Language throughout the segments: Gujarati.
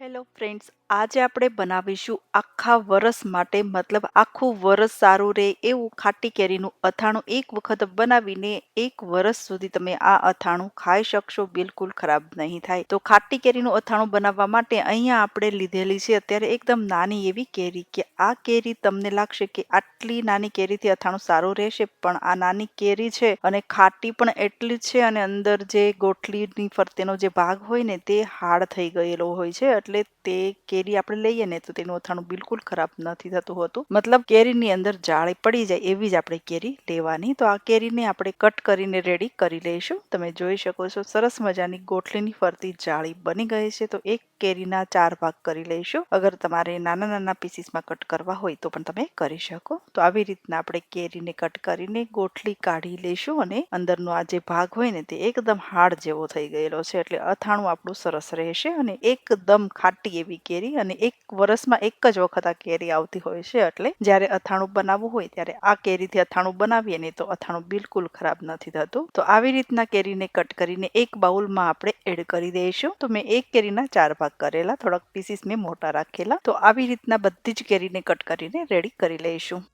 હેલો ફ્રેન્ડ્સ આજે આપણે બનાવીશું આખા વરસ માટે, મતલબ આખું વરસ સારું રહે એવું ખાટી કેરીનું અથાણું એક વખત બનાવીને એક વરસ સુધી તમે આ અથાણું ખાઈ શકશો, બિલકુલ ખરાબ નહીં થાય. તો ખાટી કેરીનું અથાણું બનાવવા માટે અહીંયા આપણે લીધેલી છે અત્યારે એકદમ નાની એવી કેરી કે આ કેરી તમને લાગશે કે આટલી નાની કેરીથી અથાણું સારું રહેશે, પણ આ નાની કેરી છે અને ખાટી પણ એટલી જ છે અને અંદર જે ગોઠલીની ફરતેનો જે ભાગ હોય ને તે હાડ થઈ ગયેલો હોય છે એટલે તે કેરી આપણે લઈએ ને તો તેનું અથાણું બિલકુલ ખરાબ નથી થતું હોતું. મતલબ કેરીની અંદર જાળી પડી જાય એવી જ આપણે કેરી લેવાની. તો આ કેરીને આપણે કટ કરીને રેડી કરી લઈશું. તમે જોઈ શકો છો સરસ મજાની ગોઠલીની ફરતી જાળી બની ગઈ છે. તો એક કેરીના ચાર ભાગ કરી લઈશું. અગર તમારે નાના નાના પીસીસમાં કટ કરવા હોય તો પણ તમે કરી શકો. તો આવી રીતના આપણે કેરીને કટ કરીને ગોઠલી કાઢી લઈશું અને અંદરનો આ જે ભાગ હોય ને તે એકદમ હાર્ડ જેવો થઈ ગયેલો છે. એટલે અથાણું આપણું સરસ રહેશે અને એકદમ ખાટી એવી કેરી અને એક વર્ષમાં એક જ વખત આ કેરી આવતી હોય છે. એટલે જ્યારે અથાણું બનાવવું હોય ત્યારે આ કેરીથી અથાણું બનાવીએ ને તો અથાણું બિલકુલ ખરાબ નથી થતું. તો આવી રીતના કેરીને કટ કરીને એક બાઉલમાં આપણે એડ કરી દઈશું. તો મેં એક કેરીના ચાર ભાગ કરેલા, થોડાક પીસીસ મેં મોટા રાખેલા. તો આવી રીતના બધી જ કેરીને કટ કરીને રેડી કરી લઈશું.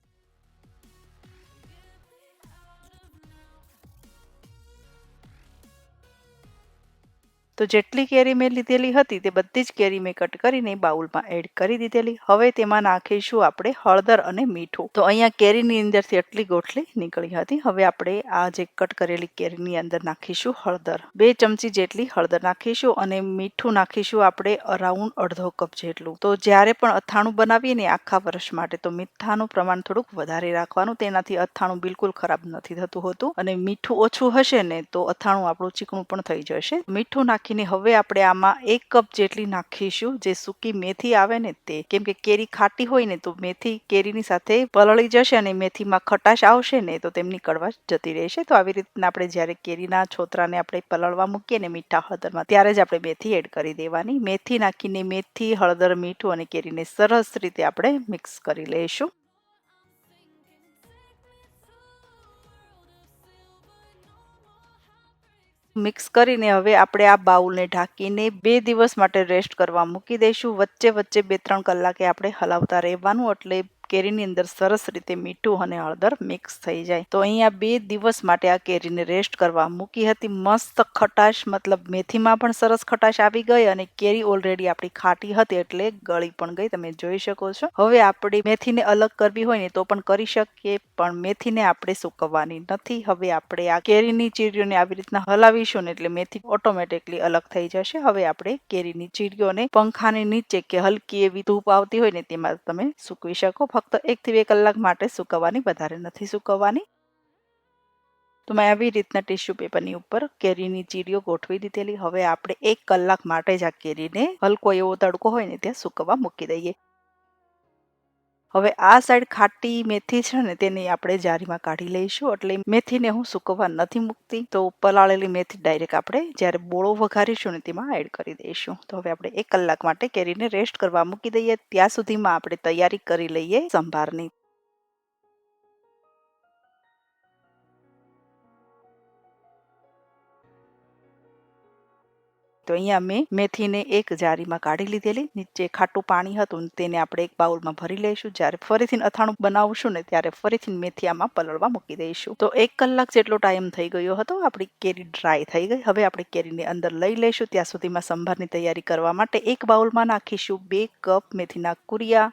તો જેટલી કેરી મેં લીધેલી હતી તે બધી જ કેરી મેં કટ કરીને બાઉલમાં એડ કરી દીધેલી. હવે તેમાં નાખીશું આપણે હળદર અને મીઠું. તો અહીંયા કેરીની અંદરથી એટલી ગોઠલી નીકળી હતી. હવે આપણે આ જે કટ કરેલી કેરીની અંદર નાખીશું હળદર. બે ચમચી જેટલી હળદર નાખીશું અને મીઠું નાખીશું આપણે અરાઉન્ડ અડધો કપ જેટલું. તો જ્યારે પણ અથાણું બનાવીએ ને આખા વર્ષ માટે, તો મીઠાનું પ્રમાણ થોડુંક વધારે રાખવાનું. તેનાથી અથાણું બિલકુલ ખરાબ નથી થતું હોતું અને મીઠું ઓછું હશે ને, તો અથાણું આપણું ચીકણું પણ થઈ જશે. મીઠું નાખી નાખીને હવે આપણે આમાં એક કપ જેટલી નાખીશું. જે સૂકી મેથી આવે ને તે. કેમ કે કેરી ખાટી હોય ને તો મેથી કેરીની સાથે પલળી જશે અને મેથીમાં ખટાશ આવશે ને તો તેમની કડવાશ જતી રહેશે. તો આવી રીતના આપણે જ્યારે કેરીના છોતરાને આપણે પલળવા મૂકીએ ને મીઠા હળદરમાં, ત્યારે જ આપણે મેથી એડ કરી દેવાની. મેથી નાખીને મેથી, હળદર, મીઠું અને કેરીને સરસ રીતે આપણે મિક્સ કરી લઈશું. મિક્સ કરીને હવે આપણે આ બાઉલને ઢાંકીને બે દિવસ માટે રેસ્ટ કરવા મૂકી દઈશું. વચ્ચે વચ્ચે બે ત્રણ કલાકે આપણે હલાવતા રહેવાનું, એટલે કેરીની અંદર સરસ રીતે મીઠું અને હળદર મિક્સ થઈ જાય. તો અહીંયા બે દિવસ માટે આ કેરીને રેસ્ટ કરવા મૂકી હતી. મસ્ત ખટાશ, મતલબ મેથીમાં પણ સરસ ખટાશ આવી ગઈ અને કેરી ઓલરેડી આપણી ખાટી હતી એટલે ગળી પણ ગઈ. તમે જોઈ શકો છો. હવે આપણે મેથીને અલગ કરવી હોય ને તો પણ કરી શકીએ, પણ મેથીને આપણે સુકવવાની નથી. હવે આપણે આ કેરીની ચીરીઓને આવી રીતના હલાવીશું ને એટલે મેથી ઓટોમેટિકલી અલગ થઈ જશે. હવે આપણે કેરીની ચીરીઓને પંખાની નીચે કે હલકી એવી ધૂપ આવતી હોય ને તેમાં તમે સૂકવી શકો. ફક્ત એકથી બે કલાક માટે સૂકવવાની વધારે નથી સૂકવવાની. તો મેં આવી રીતના ટીશ્યુ પેપરની ઉપર કેરીની ચીરીઓ ગોઠવી દીધેલી. હવે આપણે એક કલાક માટે જ આ કેરીને હલકો એવો તડકો હોય ને ત્યાં સૂકવવા મૂકી દઈએ. હવે આ સાઈડ ખાટી મેથી છે ને તેની આપણે જારીમાં કાઢી લઈશું. એટલે મેથીને હું સૂકવવા નથી મૂકતી. તો પલાળેલી મેથી ડાયરેક્ટ આપણે જ્યારે બોળો વઘારીશું ને તેમાં એડ કરી દઈશું. તો હવે આપણે એક કલાક માટે કેરીને રેસ્ટ કરવા મૂકી દઈએ. ત્યાં સુધીમાં આપણે તૈયારી કરી લઈએ સંભારની. તો અહીંયા મેં મેથીને એક જારીમાં કાઢી લીધેલી, નીચે ખાટું પાણી હતું તેને આપણે એક બાઉલમાં ભરી લઈશું. જ્યારે ફરીથી અથાણું બનાવશું ને ત્યારે ફરીથી મેથી આમાં પલળવા મૂકી દઈશું. તો એક કલાક જેટલો ટાઈમ થઈ ગયો હતો, આપણી કેરી ડ્રાય થઈ ગઈ. હવે આપણે કેરીને અંદર લઈ લઈશું. ત્યાં સુધીમાં સંભારની તૈયારી કરવા માટે એક બાઉલમાં નાખીશું બે કપ મેથીના કુરિયા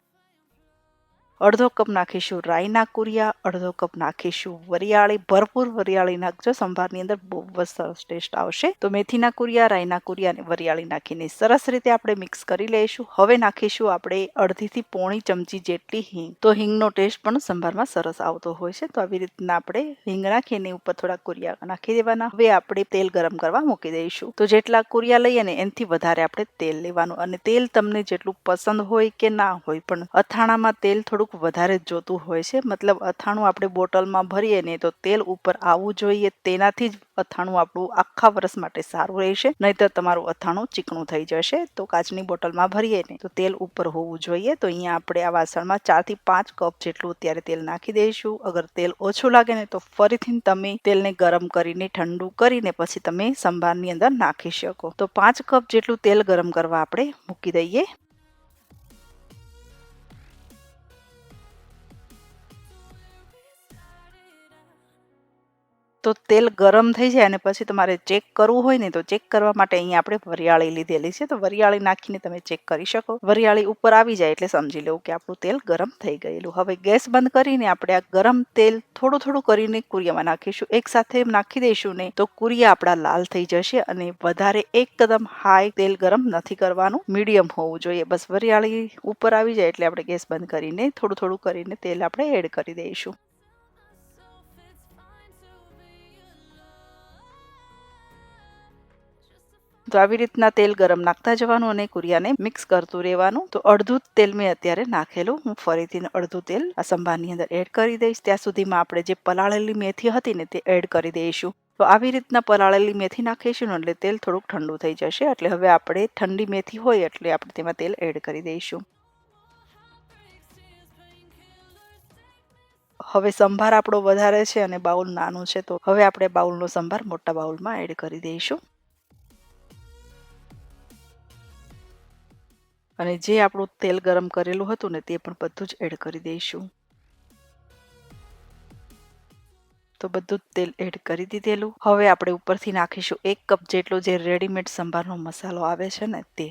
અડધો કપ નાખીશું રાઈના કુરિયા, અડધો કપ નાખીશું વરિયાળી, ભરપૂર વરિયાળી નાખજો. સંભારની અંદર બહુ જ સરસ ટેસ્ટ આવશે. તો મેથીના કુરિયા રાઈના કુરિયા અને વરિયાળી નાખીને સરસ રીતે આપણે મિક્સ કરી લઈશું. હવે નાખીશું આપણે અડધીથી પોણી ચમચી જેટલી હિંગ. તો હિંગનો ટેસ્ટ પણ સંભારમાં સરસ આવતો હોય છે. તો આવી રીતના આપણે હિંગ નાખીને ઉપર થોડા કુરિયા નાખી દેવાના. હવે આપણે તેલ ગરમ કરવા મૂકી દઈશું. તો જેટલા કુરિયા લઈએ ને એનાથી વધારે આપણે તેલ લેવાનું. અને તેલ તમને જેટલું પસંદ હોય કે ના હોય પણ અથાણામાં તેલ થોડુંક થોડુંક વધારે જ જોતું હોય છે. મતલબ અથાણું આપણે બોટલમાં ભરીએ ને તો તેલ ઉપર આવવું જોઈએ. તેનાથી જ અથાણું આપણું આખા વર્ષ માટે સારું રહેશે. નહીતર તમારું અથાણું ચીકણું થઈ જશે. તો કાચની બોટલમાં ભરીએ ને તો તેલ ઉપર હોવું જોઈએ. તો અહીંયા આપણે આ વાસણમાં ચારથી પાંચ કપ જેટલું અત્યારે તેલ નાખી દઈશું. અગર તેલ ઓછું લાગે ને તો ફરીથી તમે તેલને ગરમ કરીને ઠંડુ કરીને પછી તમે સંભારની અંદર નાખી શકો. તો પાંચ કપ જેટલું તેલ ગરમ કરવા આપણે મૂકી દઈએ. તો તેલ ગરમ થઈ જાય અને પછી તમારે ચેક કરવું હોય ને તો ચેક કરવા માટે અહીંયા આપણે વરિયાળી લીધેલી છે. તો વરિયાળી નાખીને તમે ચેક કરી શકો. વરિયાળી ઉપર આવી જાય એટલે સમજી લેવું કે આપણું તેલ ગરમ થઈ ગયેલું. હવે ગેસ બંધ કરીને આપણે આ ગરમ તેલ થોડું થોડું કરીને કુરિયામાં નાખીશું. એક સાથે નાખી દઈશું ને તો કુરિયા આપણા લાલ થઈ જશે અને વધારે એકદમ હાઈ તેલ ગરમ નથી કરવાનું. મીડિયમ હોવું જોઈએ. બસ વરિયાળી ઉપર આવી જાય એટલે આપણે ગેસ બંધ કરીને થોડું થોડું કરીને તેલ આપણે એડ કરી દઈશું. તો આવી રીતના તેલ ગરમ નાખતા જવાનું અને કુરિયાને મિક્સ કરતું રહેવાનું. તો અડધું તેલ મેં અત્યારે નાખેલું. હું ફરીથી અડધું તેલ આ સંભારની અંદર એડ કરી દઈશ. ત્યાં સુધીમાં આપણે જે પલાળેલી મેથી હતી ને તે એડ કરી દઈશું. તો આવી રીતના પલાળેલી મેથી નાખીશું એટલે તેલ થોડુંક ઠંડુ થઈ જશે. એટલે હવે આપણે ઠંડી મેથી હોય એટલે આપણે તેમાં તેલ એડ કરી દઈશું. હવે સંભાર આપણો વધારે છે અને બાઉલ નાનું છે. તો હવે આપણે બાઉલનો સંભાર મોટા બાઉલમાં એડ કરી દઈશું. અને જે આપણું તેલ ગરમ કરેલું હતું ને તે પણ બધું જ એડ કરી દઈશું. તો બધું જ તેલ એડ કરી દીધેલું. હવે આપણે ઉપરથી નાખીશું એક કપ જેટલો જે રેડીમેડ સંભારનો મસાલો આવે છે ને તે.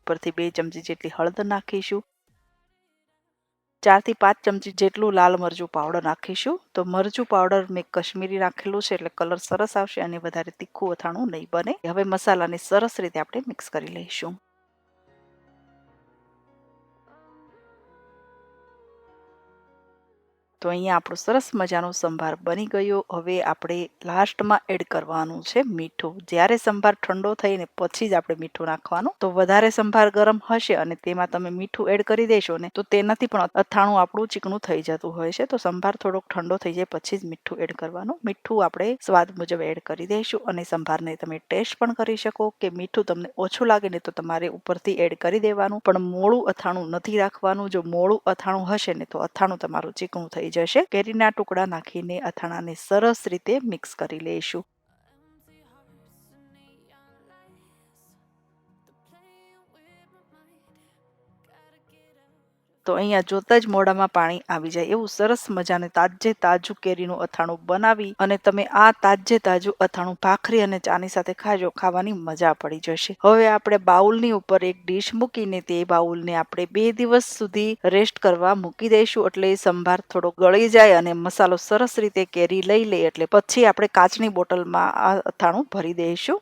ઉપરથી બે ચમચી જેટલી હળદર નાખીશું. ચારથી પાંચ ચમચી જેટલું લાલ મરચું પાવડર નાખીશું. તો મરચું પાવડર મેં કશ્મીરી નાખેલું છે એટલે કલર સરસ આવશે અને વધારે તીખું અથાણું નહીં બને. હવે મસાલાને સરસ રીતે આપણે મિક્સ કરી લઈશું. તો અહીંયા આપણો સરસ મજાનો સંભાર બની ગયો. હવે આપણે લાસ્ટમાં એડ કરવાનું છે મીઠું. જ્યારે સંભાર ઠંડો થઈને પછી જ આપણે મીઠું નાખવાનું. તો વધારે સંભાર ગરમ હશે અને તેમાં તમે મીઠું એડ કરી દેશો ને, તો તેનાથી પણ અથાણું આપણું ચીકણું થઈ જતું હોય છે. તો સંભાર થોડોક ઠંડો થઈ જાય પછી જ મીઠું એડ કરવાનું. મીઠું આપણે સ્વાદ મુજબ એડ કરી દઈશું અને સંભારને તમે ટેસ્ટ પણ કરી શકો કે મીઠું તમને ઓછું લાગે ને તો તમારે ઉપરથી એડ કરી દેવાનું. પણ મોળું અથાણું નથી રાખવાનું. જો મોળું અથાણું હશે ને તો અથાણું તમારું ચીકણું થઈ થઈ જશે. કેરીના ટુકડા નાખીને અથાણાને સરસ રીતે મિક્સ કરી લઈશું. તો અહીંયા જોતા જ મોઢામાં પાણી આવી જાય. એવું સરસ મજાને તાજે તાજું કેરીનું અથાણું બનાવી અને તમે આ તાજે તાજું અથાણું ભાખરી અને ચાની સાથે ખાજો, ખાવાની મજા પડી જશે. હવે આપણે બાઉલની ઉપર એક ડીશ મૂકીને તે બાઉલને આપણે બે દિવસ સુધી રેસ્ટ કરવા મૂકી દઈશું એટલે સંભાર થોડો ગળી જાય અને મસાલો સરસ રીતે કેરી લઈ લે એટલે પછી આપણે કાચની બોટલમાં આ અથાણું ભરી દઈશું.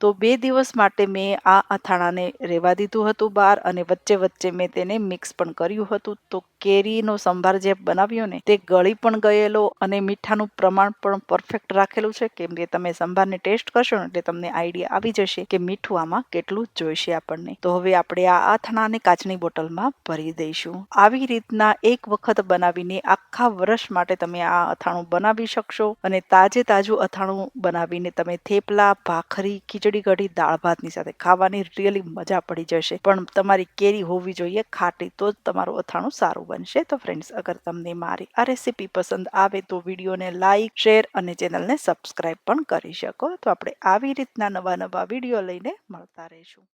તો બે દિવસ માટે મેં આ અથાણાને રહેવા દીધું હતું બહાર અને વચ્ચે વચ્ચે મેં તેને મિક્સ પણ કર્યું હતું. તો કેરીનો સંભાર જે બનાવ્યો ને, તે ગળી પણ ગયેલો અને મીઠાનું પ્રમાણ પણ પરફેક્ટ રાખેલું છે. કેમ કે તમે સંભારને ટેસ્ટ કરશો ને, એટલે તમને આઈડિયા આવી જશે કે મીઠું આમાં કેટલું જોઈશે આપણને. તો હવે આપણે આ અથાણાને કાચની બોટલમાં ભરી દઈશું. આવી રીતના એક વખત બનાવીને આખા વર્ષ માટે તમે આ અથાણું બનાવી શકશો અને તાજે તાજું અથાણું બનાવીને તમે થેપલા, ભાખરી, ખીચડી કઢી, દાળ ભાતની સાથે ખાવાની રિયલી મજા પડી જશે. પણ તમારી કેરી હોવી જોઈએ ખાટી, તો જ તમારું અથાણું સારું બનશે. તો ફ્રેન્ડ્સ અગર તમને મારી આ રેસીપી પસંદ આવે તો વિડીયોને લાઇક શેર અને ચેનલને સબસ્ક્રાઈબ પણ કરી શકો. તો આપણે આવી રીતના નવા નવા વીડિયો લઈને મળતા રહીશું.